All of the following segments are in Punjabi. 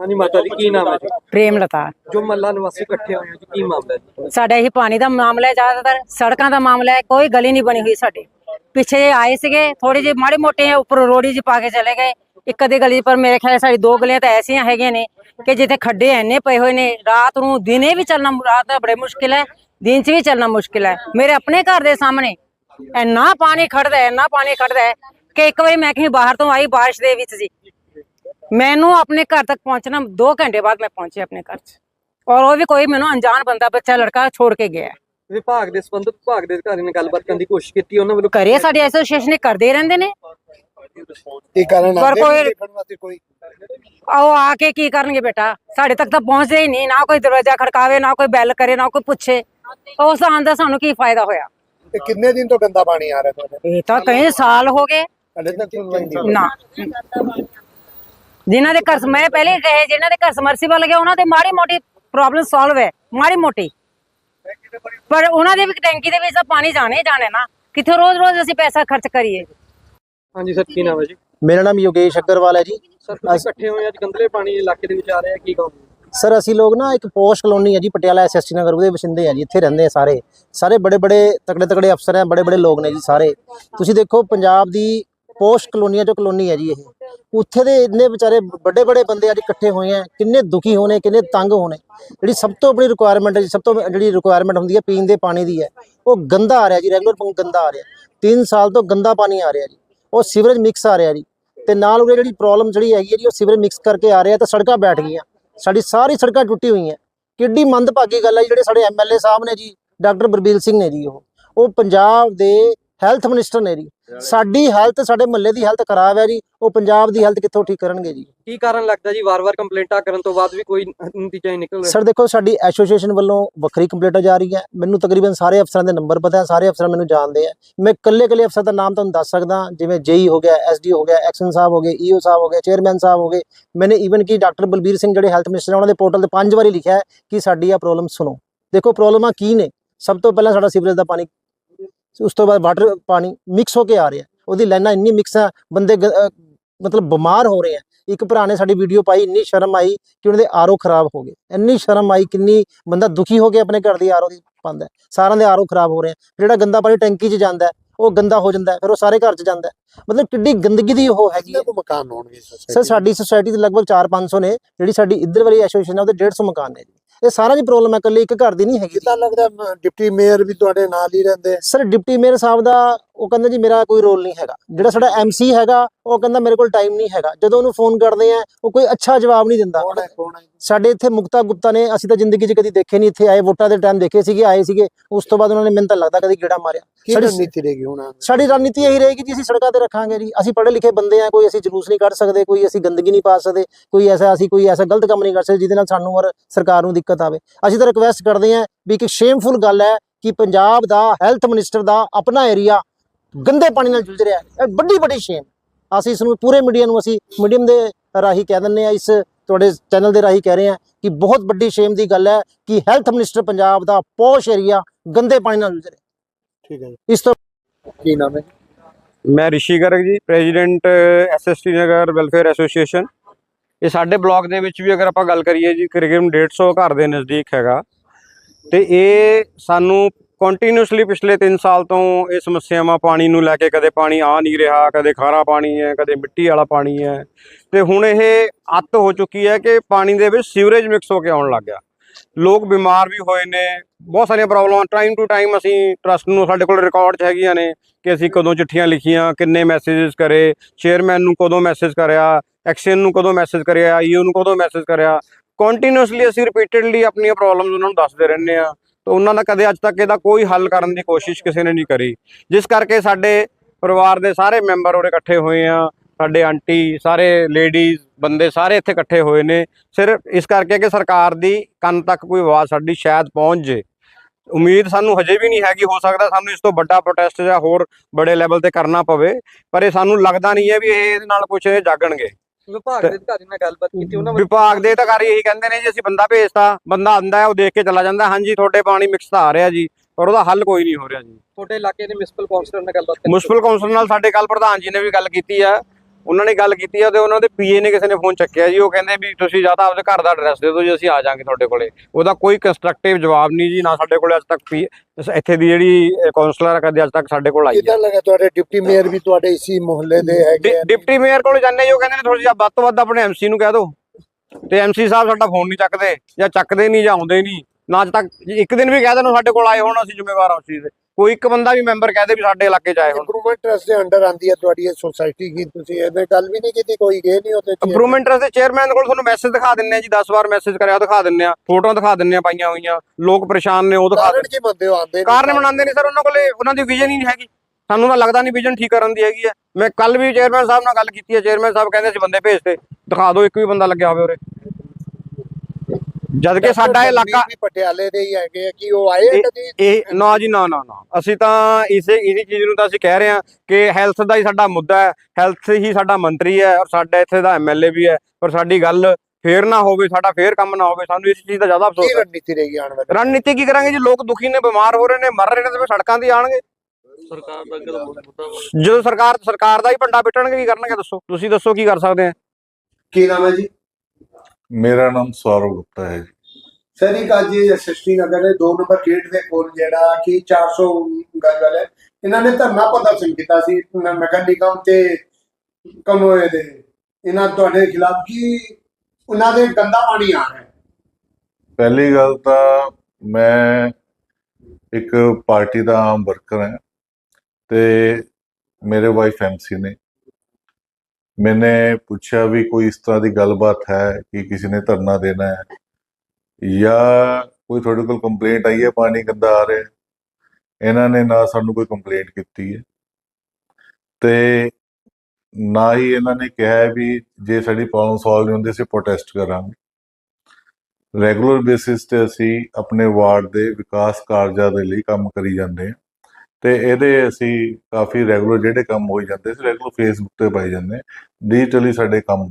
ਹਾਂਜੀ ਮਾਤਾ ਜੀ ਕੀ ਨਾਮ ਹੈ ਜੀ? ਪ੍ਰੇਮ ਲਤਾ। ਜੋ ਮੱਲਾ ਨਿਵਾਸੀ ਇਕੱਠੇ ਹੋਏ ਹੋ ਜੀ ਕੀ ਮਾਮਲਾ ਹੈ ਜੀ? ਸਾਡਾ ਇਹ ਪਾਣੀ ਦਾ ਮਾਮਲਾ ਹੈ ਜ਼ਿਆਦਾਤਰ ਸੜਕਾਂ ਦਾ ਮਾਮਲਾ ਹੈ ਕੋਈ ਗਲੀ ਨਹੀਂ ਬਣੀ ਹੋਈ ਸਾਡੇ। ਪਿੱਛੇ ਜਿਹੇ ਆਏ ਸੀਗੇ ਥੋੜੇ ਜਿਹੇ ਮਾੜੇ ਮੋਟੇ ਉੱਪਰ ਰੋੜੀ ਜਿਹੀ ਪਾ ਕੇ ਚਲੇ ਗਏ। ਇੱਕ ਅੱਧੀ ਗਲੀ ਪਰ ਮੇਰੇ ਖਿਆਲ ਸਾਡੀ ਦੋ ਗਲੀਆਂ ਤਾਂ ਐਸੀਆਂ ਹੈਗੀਆਂ ਨੇ ਕਿ ਜਿੱਥੇ ਖੱਡੇ ਐਨੇ ਪਏ ਹੋਏ ਨੇ ਰਾਤ ਨੂੰ ਦਿਨੇ ਵੀ ਚੱਲਣਾ ਰਾਤ ਦਾ ਬੜੇ ਮੁਸ਼ਕਿਲ ਹੈ ਦਿਨ 'ਚ ਵੀ ਚੱਲਣਾ ਮੁਸ਼ਕਿਲ ਹੈ। ਮੇਰੇ ਆਪਣੇ ਘਰ ਦੇ ਸਾਹਮਣੇ ਇੰਨਾ ਪਾਣੀ ਖੜਦਾ ਹੈ ਇੰਨਾ ਪਾਣੀ ਖੜਦਾ ਹੈ ਕਿ ਇੱਕ ਵਾਰੀ ਮੈਂ ਕਹੀਂ ਬਾਹਰ ਤੋਂ ਆਈ ਬਾਰਿਸ਼ ਦੇ ਵਿੱਚ ਜੀ ਮੈਨੂੰ ਆਪਣੇ ਘਰ ਤੱਕ ਪਹੁੰਚਣਾ 2 ਘੰਟੇ ਬਾਅਦ ਮੈਂ ਪਹੁੰਚੀ ਆਪਣੇ ਘਰ 'ਚ। ਔਰ ਉਹ ਵੀ ਕੋਈ ਮੈਨੂੰ ਅਣਜਾਣ ਬੰਦਾ ਬੱਚਾ ਲੜਕਾ ਛੋੜ ਕੇ ਗਿਆ। ਵਿਭਾਗ ਦੇ ਸੰਬੰਧਿਤ ਵਿਭਾਗ ਦੇ ਅਧਿਕਾਰੀ ਨੇ ਗੱਲਬਾਤ ਕਰਨ ਦੀ ਕੋਸ਼ਿਸ਼ ਕੀਤੀ ਉਹਨਾਂ ਵੱਲੋਂ ਘਰੇ ਸਾਡੀ ਐਸੋਸੀਏਸ਼ਨ ਕਰਦੇ ਹੀ ਰਹਿੰਦੇ ਨੇ। ਕੀ ਕਾਰਨ ਪਰ ਕੋਈ- ਨਹੀਂ ਦੇਖਣ ਵਾਸਤੇ ਕੋਈ? ਆਓ ਆ ਕੇ ਕੀ ਕਰਨਗੇ ਬੇਟਾ? ਸਾਡੇ ਤੱਕ ਤਾਂ ਪਹੁੰਚਦੇ ਹੀ ਨਹੀਂ ਨਾ ਕੋਈ ਦਰਵਾਜ਼ਾ ਖੜਕਾਵੇ ਨਾ ਕੋਈ ਬੈਲ ਕਰੇ ਨਾ ਕੋਈ ਪੁੱਛੇ। ਉਸ ਆਉਣ ਦਾ ਸਾਨੂੰ ਕੀ ਫਾਇਦਾ ਹੋਇਆ? ਤੇ ਕਿੰਨੇ ਦਿਨ ਤੋਂ ਗੰਦਾ ਪਾਣੀ ਆ ਰਿਹਾ ਤੁਹਾਡੇ? ਇਹ ਤਾਂ ਕਈ ਸਾਲ ਹੋ ਗਏ। ਹਲੇ ਤੱਕ ਨਹੀਂ। ਨਾ। ਜਿਨ੍ਹਾਂ ਦੇ ਘਰ ਮੈਂ ਪਹਿਲੇ ਹੀ ਕਹੇ ਜਿਨ੍ਹਾਂ ਦੇ ਘਰ ਸਮਰਸੀਬਲ ਗਿਆ ਉਹਨਾਂ ਦੇ ਮਾੜੀ ਮੋਟੀ ਪ੍ਰੋਬਲਮ ਸੋਲਵ ਹੈ ਮਾੜੀ ਮੋਟੀ। ਪਰ ਉਹਨਾਂ ਦੇ ਵੀ ਟੈਂਕੀ ਦੇ ਵਿੱਚ ਤਾਂ ਪਾਣੀ ਜਾਣੇ ਜਾਣੇ ਨਾ। ਕਿੱਥੇ ਰੋਜ਼-ਰੋਜ਼ ਅਸੀਂ ਪੈਸਾ ਖਰਚ ਕਰੀਏ? ਹਾਂਜੀ ਸਰ ਕੀ ਨਾਮ ਹੈ ਜੀ? ਮੇਰਾ ਨਾਮ ਯੋਗੇਸ਼ ਅਗਰਵਾਲ ਹੈ ਜੀ। ਸਰ ਇਕੱਠੇ ਹੋਏ ਅੱਜ ਗੰਦਲੇ ਪਾਣੀ ਇਲਾਕੇ ਦੇ ਵਿੱਚ ਆ ਰਿਹਾ ਕੀ ਕਹੋਗੇ? ਸਰ ਅਸੀਂ ਲੋਕ ਨਾ ਇੱਕ ਪੋਸ਼ ਕਲੋਨੀ ਹੈ ਜੀ ਪਟਿਆਲਾ ਐਸਐਸਟੀ ਨਗਰ ਉਹਦੇ ਵਸਿੰਦੇ ਆ ਜੀ ਇੱਥੇ ਰਹਿੰਦੇ ਆ ਸਾਰੇ। ਸਾਰੇ ਬੜੇ ਬੜੇ ਤਕੜੇ ਤਕੜੇ ਅਫਸਰ ਹੈ ਬੜੇ ਬੜੇ ਲੋਕ ਨੇ ਜੀ ਸਾਰੇ। ਤੁਸੀਂ ਦੇਖੋ ਪੰਜਾਬ ਦੀ ਪੋਸ਼ ਕਲੋਨੀਆਂ ਚੋਂ ਕਲੋਨੀ ਹੈ ਜੀ ਇਹ। ਉੱਥੇ ਦੇ ਇੰਨੇ ਵਿਚਾਰੇ ਵੱਡੇ ਵੱਡੇ ਬੰਦੇ ਅੱਜ ਇਕੱਠੇ ਹੋਏ ਆ ਕਿੰਨੇ ਦੁਖੀ ਹੋਣੇ, ਕਿੰਨੇ ਤੰਗ ਹੋਣੇ। ਜਿਹੜੀ ਸਭ ਤੋਂ ਬੜੀ ਰਿਕੁਆਇਰਮੈਂਟ ਹੈ ਜੀ, ਸਭ ਤੋਂ ਜਿਹੜੀ ਰਿਕੁਆਇਰਮੈਂਟ ਹੁੰਦੀ ਹੈ ਪੀਣ ਦੇ ਪਾਣੀ ਦੀ ਹੈ, ਉਹ ਗੰਦਾ ਆ ਰਿਹਾ ਜੀ ਰੈਗੂਲਰ ਗੰਦਾ ਆ ਰਿਹਾ। 3 ਸਾਲ ਤੋਂ ਗੰਦਾ ਪਾਣੀ ਆ ਰਿਹਾ ਜੀ, ਉਹ ਸੀਵਰੇਜ ਮਿਕਸ ਆ ਰਿਹਾ ਜੀ। ਤੇ ਨਾਲ ਉਹਦੇ ਜਿਹੜੀ ਪ੍ਰੋਬਲਮ ਜਿਹੜੀ ਹੈਗੀ ਹੈ ਜੀ, ਉਹ ਸੀਵਰੇਜ ਮਿਕਸ ਕਰਕੇ ਆ ਰਿਹਾ ਤਾਂ ਸੜਕਾਂ ਬੈਠ ਗਈਆਂ। ਸਾਡੀ ਸਾਰੀ ਸੜਕਾਂ ਟੁੱਟੀ ਹੋਈਆਂ। ਕਿੱਡੀ ਮੰਦਭਾਗੀ ਗੱਲ ਹੈ ਜਿਹੜੇ ਸਾਡੇ ਐਮਐਲਏ ਸਾਹਿਬ ਨੇ ਜੀ, ਡਾਕਟਰ ਬਰਬੀਲ ਸਿੰਘ ਨੇ ਜੀ ਉਹ। ਉਹ ਪੰਜਾਬ ਦੇ ਹੈਲਥ ਮਿਨਿਸਟਰ ਨੇ ਜੀ। ਸਾਡੀ ਹੈਲਥ ਸਾਡੇ ਮਹੱਲੇ ਦੀ ਹੈਲਥ ਖਰਾਬ ਹੈ ਜੀ। ਉਹ ਪੰਜਾਬ ਦੀ ਹੈਲਥ ਕਿੱਥੋਂ ਠੀਕ ਕਰਨਗੇ ਜੀ? ਕੀ ਕਾਰਨ ਲੱਗਦਾ ਜੀ? ਵਾਰ-ਵਾਰ ਕੰਪਲੇਂਟਾਂ ਕਰਨ ਤੋਂ ਬਾਅਦ ਵੀ ਕੋਈ ਨਤੀਜਾ ਨਹੀਂ ਨਿਕਲ ਰਿਹਾ। ਸਰ ਦੇਖੋ ਸਾਡੀ ਐਸੋਸੀਏਸ਼ਨ ਵੱਲੋਂ ਵੱਖਰੀ ਕੰਪਲੇਂਟਾਂ ਜਾ ਰਹੀ ਹੈ ਮੈਨੂੰ ਤਕਰੀਬਨ ਸਾਰੇ ਅਫਸਰਾਂ ਦੇ ਨੰਬਰ ਪਤਾ ਹੈ। ਸਾਰੇ ਅਫਸਰ ਮੈਨੂੰ ਜਾਣਦੇ ਆ। ਮੈਂ ਇਕੱਲੇ ਇਕੱਲੇ ਅਫਸਰ ਦਾ ਨਾਮ ਤੁਹਾਨੂੰ ਦੱਸ ਸਕਦਾ। ਜਿਵੇਂ ਜੇਈ ਹੋ ਗਿਆ ਐਸਡੀ ਹੋ ਗਿਆ ਐਕਸ਼ਨ ਸਾਹਿਬ ਹੋ ਗਏ ਈਓ ਸਾਹਿਬ ਹੋ ਗਏ ਚੇਅਰਮੈਨ ਸਾਹਿਬ ਹੋ ਗਏ। ਮੈਨੇ ਈਵਨ ਕਿ ਡਾਕਟਰ ਬਲਬੀਰ ਸਿੰਘ ਜਿਹੜੇ ਹੈਲਥ ਮਿਨਿਸਟਰ ਉਹਨਾਂ ਦੇ ਪੋਰਟਲ ਤੇ ਪੰਜ ਵਾਰੀ ਲਿਖਿਆ ਹੈ ਕਿ ਸਾਡੀ ਆ ਪ੍ਰੋਬਲਮ ਸੁਣੋ। ਦੇਖੋ ਪ੍ਰੋਬਲਮਾਂ ਕੀ ਨੇ? ਸਭ ਤੋਂ ਪਹਿਲਾਂ ਸਾਡਾ ਸੀਵਰੇਜ ਦਾ ਪਾਣੀ ਉਸ ਤੋਂ ਬਾਅਦ ਵਾਟਰ ਪਾਣੀ ਮਿਕਸ ਹੋ ਕੇ ਆ ਰਿਹਾ। ਉਹਦੀ ਲਾਈਨਾਂ ਇੰਨੀ ਮਿਕਸ ਆ ਬੰਦੇ ਮਤਲਬ ਬਿਮਾਰ ਹੋ ਰਹੇ ਆ। ਇੱਕ ਭਰਾ ਨੇ ਸਾਡੀ ਵੀਡੀਓ ਪਾਈ ਇੰਨੀ ਸ਼ਰਮ ਆਈ ਕਿ ਉਹਨਾਂ ਦੇ ਆਰਓ ਖਰਾਬ ਹੋ ਗਏ। ਇੰਨੀ ਸ਼ਰਮ ਆਈ ਕਿੰਨੀ ਬੰਦਾ ਦੁਖੀ ਹੋ ਕੇ ਆਪਣੇ ਘਰ ਦੀ ਆਰਓ ਦੀ ਪਾਉਂਦਾ। ਸਾਰਿਆਂ ਦੇ ਆਰਓ ਖਰਾਬ ਹੋ ਰਹੇ ਆ। ਜਿਹੜਾ ਗੰਦਾ ਪਾਣੀ ਟੈਂਕੀ 'ਚ ਜਾਂਦਾ ਉਹ ਗੰਦਾ ਹੋ ਜਾਂਦਾ ਫਿਰ ਉਹ ਸਾਰੇ ਘਰ 'ਚ ਜਾਂਦਾ। ਮਤਲਬ ਕਿੱਡੀ ਗੰਦਗੀ ਦੀ ਉਹ ਹੈਗੀ ਹੈ। ਮਕਾਨ ਹੋਣਗੇ ਸਰ ਸਾਡੀ ਸੁਸਾਇਟੀ ਦੇ ਲਗਭਗ 4-500 ਨੇ ਜਿਹੜੀ ਸਾਡੀ ਇੱਧਰ ਵਾਲੀ ਐਸੋਸੀਏਸ਼ਨ ਹੈ ਉਹਦੇ 150 ਮਕਾਨ ਨੇ ਜੀ। ਇਹ ਸਾਰਿਆਂ ਦੀ ਪ੍ਰੋਬਲਮ ਹੈ ਇਕੱਲੇ ਇੱਕ ਘਰ ਦੀ ਨਹੀਂ ਹੈਗੀ ਕਿਦਾਂ ਲੱਗਦਾ ਡਿਪਟੀ ਮੇਅਰ ਵੀ ਤੁਹਾਡੇ ਨਾਲ ਹੀ ਰਹਿੰਦੇ? ਸਰ ਡਿਪਟੀ ਮੇਅਰ ਸਾਹਿਬ ਦਾ ਉਹ ਕਹਿੰਦਾ ਜੀ ਮੇਰਾ ਕੋਈ ਰੋਲ ਨਹੀਂ ਹੈਗਾ। ਜਿਹੜਾ ਸਾਡਾ ਐਮਸੀ ਹੈਗਾ ਉਹ ਕਹਿੰਦਾ ਮੇਰੇ ਕੋਲ ਟਾਈਮ ਨਹੀਂ ਹੈਗਾ। ਜਦੋਂ ਉਹਨੂੰ ਫੋਨ ਕਰਦੇ ਆ ਉਹ ਕੋਈ ਅੱਛਾ ਜਵਾਬ ਨਹੀਂ ਦਿੰਦਾ। ਸਾਡੇ ਇੱਥੇ ਮੁਕਤਾ ਗੁਪਤਾ ਨੇ ਅਸੀਂ ਤਾਂ ਜ਼ਿੰਦਗੀ 'ਚ ਕਦੀ ਦੇਖੇ ਨਹੀਂ ਇੱਥੇ। ਆਏ ਵੋਟਾਂ ਦੇ ਟਾਈਮ ਦੇਖੇ ਸੀਗੇ ਆਏ ਸੀਗੇ। ਉਸ ਤੋਂ ਬਾਅਦ ਉਹਨਾਂ ਨੇ ਮੈਨੂੰ ਤਾਂ ਲੱਗਦਾ ਕਦੀ ਗੇੜਾ ਮਾਰਿਆ। ਸਾਡੀ- ਰਣਨੀਤੀ ਰਹੇਗੀ ਹੁਣ? ਸਾਡੀ ਰਣਨੀਤੀ ਇਹੀ ਰਹੇਗੀ ਜੀ ਅਸੀਂ ਸੜਕਾਂ ਤੇ ਰੱਖਾਂਗੇ ਜੀ। ਅਸੀਂ ਪੜ੍ਹੇ ਲਿਖੇ ਬੰਦੇ ਆ ਕੋਈ ਅਸੀਂ ਜਲੂਸ ਨਹੀਂ ਕੱਢ ਸਕਦੇ ਕੋਈ ਅਸੀਂ ਗੰਦਗੀ ਨਹੀਂ ਪਾ ਸਕਦੇ ਕੋਈ ਐਸਾ ਅਸੀਂ ਕੋਈ ਐਸਾ ਗਲਤ ਕੰਮ ਨਹੀਂ ਕਰ ਸਕਦੇ ਜਿਹਦੇ ਨਾਲ ਸਾਨੂੰ ਔਰ ਸਰਕਾਰ ਨੂੰ ਦਿੱਕਤ ਆਵੇ। ਅਸੀਂ ਤਾਂ ਰਿਕਵੈਸਟ ਕਰਦੇ ਹਾਂ ਵੀ ਇੱਕ ਸ਼ੇਮਫੁਲ ਗੱਲ ਹੈ ਕਿ ਪੰਜਾਬ ਦਾ ਹੈਲਥ ਮਿਨਿਸਟਰ ਦਾ ਆਪਣਾ ਏਰੀਆ ਗੰਦੇ ਪਾਣੀ ਨਾਲ ਜੂਝ ਰਿਹਾ ਹੈ। ਇਹ ਵੱਡੀ ਵੱਡੀ ਸ਼ੇਮ ਅਸੀਂ ਇਸ ਨੂੰ ਪੂਰੇ ਮੀਡੀਆ ਨੂੰ ਅਸੀਂ ਮੀਡੀਅਮ ਦੇ ਰਾਹੀਂ ਕਹਿ ਦਿੰਦੇ ਆ ਇਸ ਤੁਹਾਡੇ ਚੈਨਲ ਦੇ ਰਾਹੀਂ ਕਹਿ ਰਹੇ ਹਾਂ ਕਿ ਬਹੁਤ ਵੱਡੀ ਸ਼ੇਮ ਦੀ ਗੱਲ ਹੈ ਕਿ ਹੈਲਥ ਮਿਨਿਸਟਰ ਪੰਜਾਬ ਦਾ ਪੋਸ਼ ਏਰੀਆ ਗੰਦੇ ਪਾਣੀ ਨਾਲ ਜੂਝ ਰਿਹਾ ਠੀਕ ਹੈ ਜੀ। ਇਸ ਤੋਂ ਕੀ ਨਾਮ ਹੈ? ਮੈਂ Rishi Garg ji president SST Nagar welfare association ਇਹ ਸਾਡੇ ਬਲਾਕ ਦੇ ਵਿੱਚ ਵੀ ਅਗਰ ਆਪਾਂ ਗੱਲ ਕਰੀਏ ਜੀ ਤਕਰੀਬਨ 150 ਘਰ ਦੇ ਨਜ਼ਦੀਕ ਹੈਗਾ। ਤੇ ਇਹ ਸਾਨੂੰ ਕੰਟੀਨਿਊਸਲੀ ਪਿਛਲੇ 3 ਸਾਲ ਤੋਂ ਇਹ ਸਮੱਸਿਆਵਾਂ ਪਾਣੀ ਨੂੰ ਲੈ ਕੇ ਕਦੇ ਪਾਣੀ ਆ ਨਹੀਂ ਰਿਹਾ, ਕਦੇ ਖਾਰਾ ਪਾਣੀ ਹੈ, ਕਦੇ ਮਿੱਟੀ ਵਾਲਾ ਪਾਣੀ ਹੈ। ਤੇ ਹੁਣ ਇਹ ਅੱਤ ਹੋ ਚੁੱਕੀ ਹੈ ਕਿ ਪਾਣੀ ਦੇ ਵਿੱਚ ਸੀਵਰੇਜ ਮਿਕਸ ਹੋ ਕੇ ਆਉਣ ਲੱਗ ਗਿਆ। ਲੋਕ ਬਿਮਾਰ ਵੀ ਹੋਏ ਨੇ, ਬਹੁਤ ਸਾਰੀਆਂ ਪ੍ਰੋਬਲਮਾਂ ਟਾਈਮ ਟੂ ਟਾਈਮ ਅਸੀਂ ਟਰਸਟ ਨੂੰ ਸਾਡੇ ਕੋਲ ਰਿਕਾਰਡ 'ਚ ਹੈਗੀਆਂ ਨੇ ਕਿ ਅਸੀਂ ਕਦੋਂ ਚਿੱਠੀਆਂ ਲਿਖੀਆਂ, ਕਿੰਨੇ ਮੈਸੇजेस ਕਰੇ ਚੇਅਰਮੈਨ ਨੂੰ ਕਦੋਂ ਮੈਸੇਜ ਕਰਿਆ ਐਕਸ਼ਨ ਨੂੰ ਕਦੋਂ ਮੈਸੇਜ ਕਰਿਆ ਈਓ ਨੂੰ ਕਦੋਂ ਮੈਸੇਜ ਕਰਿਆ। ਕੰਟੀਨਿਊਸਲੀ ਅਸੀਂ ਰਿਪੀਟਡਲੀ ਆਪਣੀਆਂ ਪ੍ਰੋਬਲਮਸ ਉਹਨਾਂ ਨੂੰ ਦੱਸਦੇ ਰਹਿੰਦੇ ਆ ਉਹਨਾਂ ਦਾ ਕਦੇ ਅੱਜ ਤੱਕ ਇਹਦਾ ਕੋਈ ਹੱਲ ਕਰਨ ਦੀ ਕੋਸ਼ਿਸ਼ ਕਿਸੇ ਨੇ ਨਹੀਂ ਕਰੀ। ਜਿਸ ਕਰਕੇ ਸਾਡੇ ਪਰਿਵਾਰ ਦੇ ਸਾਰੇ ਮੈਂਬਰ ਉਰੇ ਇਕੱਠੇ ਹੋਏ ਆ, ਸਾਡੇ ਆਂਟੀ, ਸਾਰੇ ਲੇਡੀਜ਼ ਬੰਦੇ ਸਾਰੇ ਇੱਥੇ ਇਕੱਠੇ ਹੋਏ ਨੇ। ਸਿਰਫ ਇਸ ਕਰਕੇ ਕਿ ਸਰਕਾਰ ਦੀ ਕੰਨ ਤੱਕ ਕੋਈ ਆਵਾਜ਼ ਸਾਡੀ ਸ਼ਾਇਦ ਪਹੁੰਚ ਜੇ। ਉਮੀਦ ਸਾਨੂੰ ਹਜੇ ਵੀ ਨਹੀਂ ਹੈਗੀ, ਹੋ ਸਕਦਾ ਸਾਨੂੰ ਇਸ ਤੋਂ ਵੱਡਾ ਪ੍ਰੋਟੈਸਟ ਜਾਂ ਹੋਰ ਬੜੇ ਲੈਵਲ ਤੇ ਕਰਨਾ ਪਵੇ, ਪਰ ਇਹ ਸਾਨੂੰ ਲੱਗਦਾ ਨਹੀਂ ਹੈ ਵੀ ਇਹ ਇਹਦੇ ਨਾਲ ਕੁਝ ਜਾਗਣਗੇ। ਵਿਭਾਗ ਦੇ ਅਧਿਕਾਰੀ ਨਾਲ ਗੱਲਬਾਤ ਕੀਤੀ ਉਹਨਾਂ ਵਿਭਾਗ ਦੇ ਅਧਿਕਾਰੀ ਇਹੀ ਕਹਿੰਦੇ ਨੇ ਜੀ ਅਸੀਂ ਬੰਦਾ ਭੇਜਤਾ ਬੰਦਾ ਆਂਦਾ ਉਹ ਦੇਖ ਕੇ ਚਲਾ ਜਾਂਦਾ ਹਾਂਜੀ ਤੁਹਾਡੇ ਪਾਣੀ ਮਿਕਸ ਆ ਰਿਹਾ ਜੀ ਪਰ ਉਹਦਾ ਹੱਲ ਕੋਈ ਨਹੀਂ ਹੋ ਰਿਹਾ ਜੀ। ਤੁਹਾਡੇ ਇਲਾਕੇ ਦੇ ਮਿਊਨਿਸਪਲ ਕੌਂਸਲਰ ਨਾਲ ਗੱਲਬਾਤ ਕੀਤੀ ਮੁਨਸਪਲ ਕੌਂਸਲ ਨਾਲ ਸਾਡੇ ਕੱਲ ਪ੍ਰਧਾਨ ਜੀ ਨੇ ਵੀ ਗੱਲ ਕੀਤੀ ਆ ਉਹਨਾਂ ਨੇ ਗੱਲ ਕੀਤੀ ਆ ਤੇ ਉਹਨਾਂ ਦੇ ਪੀਏ ਨੇ ਕਿਸੇ ਨੇ ਫੋਨ ਚੱਕਿਆ ਜੀ ਉਹ ਕਹਿੰਦੇ ਵੀ ਤੁਸੀਂ ਜਾਂ ਤਾਂ ਆਪਦੇ ਘਰ ਦਾ ਐਡਰੈਸ ਦੇ ਦਿਓ ਜੀ ਅਸੀਂ ਆ ਜਾਾਂਗੇ ਤੁਹਾਡੇ ਕੋਲੇ। ਉਹਦਾ ਕੋਈ ਕੰਸਟਰਕਟਿਵ ਜਵਾਬ ਨਹੀਂ ਜੀ ਨਾ ਸਾਡੇ ਕੋਲੇ ਅੱਜ ਤੱਕ ਪੀ ਇੱਥੇ ਦੀ ਜਿਹੜੀ ਕਾਉਂਸਲਰ ਆ ਕਦੇ ਅੱਜ ਤੱਕ ਸਾਡੇ ਕੋਲ ਆਈ ਹੈ ਕਿਦਾਂ ਲੱਗਾ ਤੁਹਾਡੇ ਡਿਪਟੀ ਮੇਅਰ ਵੀ ਤੁਹਾਡੇ ਇਸੀ ਮੁਹੱਲੇ ਦੇ ਹੈਗੇ ਡਿਪਟੀ ਮੇਅਰ ਕੋਲ ਜਾਂਦੇ ਜੀ ਉਹ ਕਹਿੰਦੇ ਨੇ ਥੋੜੀ ਜਿਹਾ ਵੱਧ ਤੋਂ ਵੱਧ ਆਪਣੇ ਐਮਸੀ ਨੂੰ ਕਹਿ ਦਿਓ। ਤੇ ਐਮਸੀ ਸਾਹਿਬ ਸਾਡਾ ਫੋਨ ਨਹੀਂ ਚੱਕਦੇ ਜਾਂ ਚੱਕਦੇ ਨਹੀਂ ਜਾਂ ਆਉਂਦੇ ਨਹੀਂ। ਨਾ ਅੱਜ ਤੱਕ ਇੱਕ ਦਿਨ ਵੀ ਕਹਿ ਦੇਣ ਸਾਡੇ ਕੋਲ ਆਏ ਹੋਣ ਅਸੀਂ ਜ਼ਿੰਮੇਵਾਰ ਹਾਂ ਉਸ ਚੀਜ਼ ਦੇ। ਕੋਈ ਇੱਕ ਬੰਦਾ ਵੀ ਮੈਂਬਰ ਕਹਦੇ ਵੀ ਸਾਡੇ ਇਲਾਕੇ 'ਚ ਆਏ ਹੋਣ। ਇੰਪਰੂਵਮੈਂਟ ਟਰਸਟ ਦੇ ਅੰਡਰ ਆਂਦੀ ਹੈ ਤੁਹਾਡੀ ਇਹ ਸੁਸਾਇਟੀ ਕੀ ਤੁਸੀਂ ਇਹਦੇ ਗੱਲ ਵੀ ਨਹੀਂ ਕੀਤੀ ਕੋਈ ਗਏ ਨਹੀਂ ਉੱਥੇ ਇੰਪਰੂਵਮੈਂਟ ਟਰਸਟ ਦੇ ਚੇਅਰਮੈਨ ਕੋਲ ਤੁਹਾਨੂੰ ਮੈਸੇਜ ਦਿਖਾ ਦਿੰਨੇ ਆ ਜੀ 10 ਵਾਰ ਮੈਸੇਜ ਕਰਿਆ ਦਿਖਾ ਦਿੰਨੇ ਆ ਫੋਟੋਆਂ ਦਿਖਾ ਦਿੰਨੇ ਆ ਪਾਈਆਂ ਹੋਈਆਂ ਲੋਕ ਪਰੇਸ਼ਾਨ ਨੇ ਉਹ ਦਿਖਾ ਕਾਰਨ ਕੀ ਮੰਨਦੇ ਹੋ ਆਂਦੇ ਕਾਰਨ ਬਣਾਉਂਦੇ ਨਹੀਂ ਸਰ ਉਹਨਾਂ ਕੋਲੇ ਉਹਨਾਂ ਦੀ ਵਿਜ਼ਨ ਹੀ ਨਹੀਂ ਹੈਗੀ। ਸਾਨੂੰ ਤਾਂ ਲੱਗਦਾ ਨਹੀਂ ਵਿਜ਼ਨ ਠੀਕ ਕਰਨ ਦੀ ਹੈਗੀ ਹੈ। ਮੈਂ ਕੱਲ ਵੀ ਚੇਅਰਮੈਨ ਸਾਹਿਬ ਨਾਲ ਗੱਲ ਕੀਤੀ ਹੈ ਚੇਅਰਮੈਨ ਸਾਹਿਬ ਕਹਿੰਦੇ ਸੀ ਬੰਦੇ ਭੇਜਤੇ ਦਿਖਾ ਦਿਓ ਇੱਕ ਵੀ ਬੰਦਾ ਲੱਗਿਆ ਹੋਵੇ ਉਰੇ। ਜਦ ਕਿ ਸਾਡਾ ਇਲਾਕਾ ਵੀ ਪਟਿਆਲੇ ਦੇ ਹੀ ਹੈਗੇ ਆ ਕਿ ਉਹ ਆਏ ਕਦੀ? ਇਹ ਨਾ ਜੀ ਨਾ ਨਾ ਨਾ। ਅਸੀਂ ਤਾਂ ਇਸੇ ਇਸੇ ਚੀਜ਼ ਨੂੰ ਤਾਂ ਅਸੀਂ ਕਹਿ ਰਹੇ ਹਾਂ ਕਿ ਹੈਲਥ ਦਾ ਹੀ ਸਾਡਾ ਮੁੱਦਾ ਹੈ। ਹੈਲਥ ਹੀ ਸਾਡਾ ਮੰਤਰੀ ਹੈ ਔਰ ਸਾਡਾ ਇੱਥੇ ਦਾ ਐਮਐਲਏ ਵੀ ਹੈ। ਪਰ ਸਾਡੀ ਗੱਲ ਫੇਰ ਨਾ ਹੋਵੇ ਸਾਡਾ ਫੇਰ ਕੰਮ ਨਾ ਹੋਵੇ ਸਾਨੂੰ ਇਸ ਚੀਜ਼ ਦਾ ਜ਼ਿਆਦਾ ਅਫਸੋਸ ਕੀ ਹੈ। ਰਣਨੀਤੀ ਰਹੇਗੀ ਆਉਣ ਵਾਲੇ? ਰਣਨੀਤੀ ਕੀ ਕਰਾਂਗੇ ਜੀ? ਲੋਕ ਦੁਖੀ ਨੇ ਬਿਮਾਰ ਹੋ ਰਹੇ ਨੇ ਮਰ ਰਹੇ ਨੇ ਤੇ ਫਿਰ ਸੜਕਾਂ ਤੇ ਆਣਗੇ ਸਰਕਾਰ ਦਾ ਕਦਮ ਮੁੱਦਾ ਜਦੋਂ ਸਰਕਾਰ ਸਰਕਾਰ ਦਾ ਹੀ ਭੰਡਾ ਪਿੱਟਣਗੇ ਕੀ ਕਰਨਗੇ ਦੱਸੋ? ਤੁਸੀਂ ਦੱਸੋ ਕੀ ਕਰ ਸਕਦੇ ਆ? ਕੀ ਨਾਮ ਹੈ ਜੀ? ਮੇਰਾ ਨਾਮ ਸੌਰਵ ਗੁਪਤਾ ਹੈ ਜੀ। ਸਰ ਇੱਕ ਅੱਜ ਐਸਐਸਟੀ ਨਗਰ ਦੇ 2 ਨੰਬਰ ਗੇਟ ਦੇ ਕੋਲ ਜਿਹੜਾ ਕਿ 400 ਗਜ ਵਾਲੇ ਇਹਨਾਂ ਨੇ ਧਰਨਾ ਪ੍ਰਦਰਸ਼ਨ ਕੀਤਾ ਸੀ। ਨਗਰ ਨਿਗਮ ਤੇ ਕਮੋਏ ਦੇ ਇਹਨਾਂ ਤੁਹਾਡੇ ਖਿਲਾਫ ਕੀ ਉਹਨਾਂ ਦੇ ਗੰਦਾ ਪਾਣੀ ਆ ਰਿਹਾ ਪਹਿਲੀ ਗੱਲ ਤਾਂ ਮੈਂ ਇੱਕ ਪਾਰਟੀ ਦਾ ਆਮ ਵਰਕਰ ਹਾਂ ਤੇ ਮੇਰੇ ਵਾਈਫ ਐਮਸੀ ਨੇ। ਮੈਨੇ ਪੁੱਛਿਆ ਵੀ ਕੋਈ ਇਸ ਤਰ੍ਹਾਂ ਦੀ ਗੱਲਬਾਤ ਹੈ ਕਿ ਕਿਸੇ ਨੇ ਧਰਨਾ ਦੇਣਾ ਹੈ? ਜਾਂ ਕੋਈ ਤੁਹਾਡੇ ਕੋਲ ਕੰਪਲੇਂਟ ਆਈ ਹੈ ਪਾਣੀ ਗੰਦਾ ਆ ਰਿਹਾ ਇਹਨਾਂ ਨੇ ਨਾ ਸਾਨੂੰ ਕੋਈ ਕੰਪਲੇਂਟ ਕੀਤੀ ਹੈ। ਤੇ ਨਾ ਹੀ ਇਹਨਾਂ ਨੇ ਕਿਹਾ ਵੀ ਜੇ ਸਾਡੀ ਪ੍ਰੋਬਲਮ ਸੋਲਵ ਨਹੀਂ ਹੁੰਦੀ ਅਸੀਂ ਪ੍ਰੋਟੈਸਟ ਕਰਾਂਗੇ। ਰੈਗੂਲਰ ਬੇਸਿਸ ਤੇ ਅਸੀਂ ਆਪਣੇ ਵਾਰਡ ਦੇ ਵਿਕਾਸ ਕਾਰਜਾਂ ਦੇ ਲਈ ਕੰਮ ਕਰੀ ਜਾਂਦੇ ਹਾਂ। ਤੇ ਇਹਦੇ ਅਸੀਂ ਕਾਫੀ ਰੈਗੂਲਰ ਜਿਹੜੇ ਕੰਮ ਹੋਈ ਜਾਂਦੇ ਸੀ ਰੈਗੂਲਰ ਫੇਸਬੁੱਕ ਤੇ ਪਾਈ ਜਾਂਦੇ ਡਿਜੀਟਲੀ ਸਾਡੇ ਕੰਮ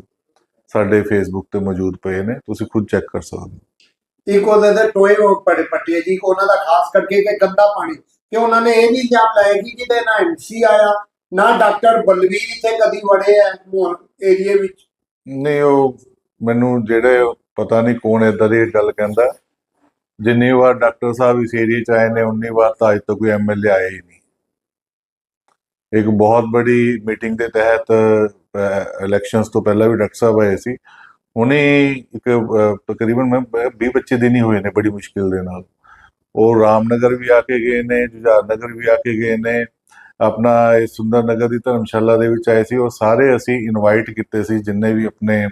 ਸਾਡੇ ਫੇਸਬੁੱਕ ਤੇ ਮੌਜੂਦ ਪਏ ਨੇ ਤੁਸੀਂ ਖੁਦ ਚੈੱਕ ਕਰ ਸਕਦੇ ਹੋ। ਇੱਕ ਉਹਦੇ ਦੇ ਟੋਏ ਉਹ ਪੜੇ ਪੱਟੇ ਜੀ ਉਹਨਾਂ ਦਾ ਖਾਸ ਕਰਕੇ ਕਿ ਗੰਦਾ ਪਾਣੀ। ਕਿ ਉਹਨਾਂ ਨੇ ਇਹ ਵੀ ਇਲਜ਼ਾਮ ਲਾਇਆ ਕਿ ਕਿਤੇ ਨਾ ਐਮਸੀ ਆਇਆ ਨਾ ਡਾਕਟਰ ਬਲਵੀਰ ਇੱਥੇ ਕਦੀ ਵੜੇ ਆ ਏਰੀਏ ਵਿੱਚ। ਨਹੀਂ ਉਹ ਮੈਨੂੰ ਜਿਹੜੇ ਪਤਾ ਨਹੀਂ ਕੌਣ ਏਦਾਂ ਦੀ ਗੱਲ ਕਹਿੰਦਾ। ਜਿੰਨੀ ਵਾਰ ਡਾਕਟਰ ਸਾਹਿਬ ਇਸ ਏਰੀਏ ਚ ਆਏ ਨੇ, ਉਨੀ ਵਾਰ ਤਾਂ ਅੱਜ ਤੱਕ ਕੋਈ ਐਮਐਲਏ ਆਇਆ ਹੀ ਨਹੀਂ। ਇੱਕ ਬਹੁਤ ਬੜੀ ਮੀਟਿੰਗ ਦੇ ਤਹਿਤ ਇਲੈਕਸ਼ਨਸ ਤੋਂ ਪਹਿਲਾਂ ਵੀ ਡਾਕਟਰ ਸਾਹਿਬ ਆਏ ਸੀ। ਹੁਣੇ ਇੱਕ ਤਕਰੀਬਨ ਮੈਂ 20 25 ਦਿਨ ਹੀ ਹੋਏ ਨੇ ਬੜੀ ਮੁਸ਼ਕਿਲ ਦੇ ਨਾਲ। ਉਹ ਰਾਮਨਗਰ ਵੀ ਆ ਕੇ ਗਏ ਨੇ ਜੁਝਾਰ ਨਗਰ ਵੀ ਆ ਕੇ ਗਏ ਨੇ। ਆਪਣਾ ਇਹ ਸੁੰਦਰ ਨਗਰ ਦੀ ਧਰਮਸ਼ਾਲਾ ਦੇ ਵਿੱਚ ਆਏ ਸੀ। ਉਹ ਸਾਰੇ ਅਸੀਂ ਇਨਵਾਈਟ ਕੀਤੇ ਸੀ, ਜਿੰਨੇ ਵੀ ਆਪਣੇ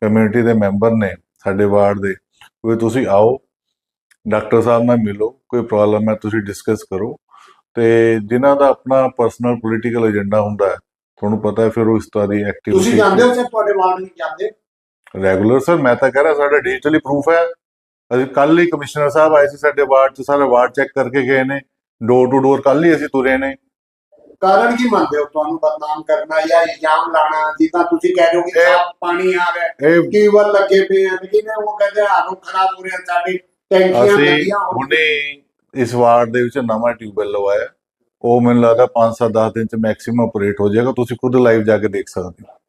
ਕਮਿਊਨਿਟੀ ਦੇ ਮੈਂਬਰ ਨੇ ਸਾਡੇ ਵਾਰਡ ਦੇ। ਉਹ ਤੁਸੀਂ ਆਓ ਡਾਕਟਰ ਸਾਹਿਬ ਨਾਲ ਮਿਲੋ ਕੋਈ ਪ੍ਰੋਬਲਮ ਹੈ ਤੁਸੀਂ ਡਿਸਕਸ ਕਰੋ। ਤੇ ਜਿਨ੍ਹਾਂ ਦਾ ਆਪਣਾ ਪਰਸਨਲ ਪੋਲੀਟੀਕਲ ਏਜੰਡਾ ਹੁੰਦਾ ਹੈ ਤੁਹਾਨੂੰ ਪਤਾ ਹੈ ਫਿਰ ਉਹ ਇਸ ਤਰ੍ਹਾਂ ਦੀ ਤੁਸੀਂ ਐਕਟੀਵਿਟੀ ਜਾਣਦੇ ਹੋ ਸਰ ਤੁਹਾਡੇ ਵਾਰਡ ਵਿੱਚ ਜਾਂਦੇ? ਰੈਗੂਲਰ ਸਰ ਮੈਂ ਤਾਂ ਕਹਿ ਰਿਹਾ ਸਾਡਾ ਡਿਜੀਟਲੀ ਪ੍ਰੂਫ ਹੈ। ਅਸੀਂ ਕੱਲ ਹੀ ਕਮਿਸ਼ਨਰ ਸਾਹਿਬ ਆਏ ਸੀ ਸਾਡੇ ਵਾਰਡ 'ਚ ਸਾਰਾ ਵਾਰਡ ਚੈੱਕ ਕਰਕੇ ਗਏ ਨੇ। ਡੋਰ ਟੂ ਡੋਰ ਕੱਲ ਹੀ ਅਸੀਂ ਤੁਰੇ ਨੇ। ਕਾਰਨ ਕੀ ਮੰਨਦੇ ਹੋ? ਤੁਹਾਨੂੰ ਬਦਨਾਮ ਕਰਨਾ ਜਾਂ ਇਲਜ਼ਾਮ ਲਾਣਾ ਜਿੱਦਾਂ ਤੁਸੀਂ ਕਹਿ ਰਹੇ ਹੋ ਕਿ ਪਾਣੀ ਆ ਰਿਹਾ ਇਹ ਟਿਊਬਲ ਲੱਗੇ ਪਏ ਆ ਲੇਕਿਨ ਉਹ ਕਹਿੰਦੇ ਆਰੋ ਖਰਾਬ ਹੋ ਰਿਹਾ ਸਾਡੇ ਟੈਂਕੀਆਂ ਅਸੀਂ ਹੁਣੇ ਇਸ ਵਾਰਡ ਦੇ ਵਿੱਚ ਨਵਾਂ ਟਿਊਬਵੈਲ ਲਵਾਇਆ। ਉਹ ਮੈਨੂੰ ਲੱਗਦਾ 5-7 10 ਦਿਨ ਚ ਮੈਕਸਿਮਮ ਆਪਰੇਟ ਹੋ ਜਾਏਗਾ। ਤੁਸੀਂ ਖੁਦ ਲਾਈਵ ਜਾ ਕੇ ਦੇਖ ਸਕਦੇ ਹੋ।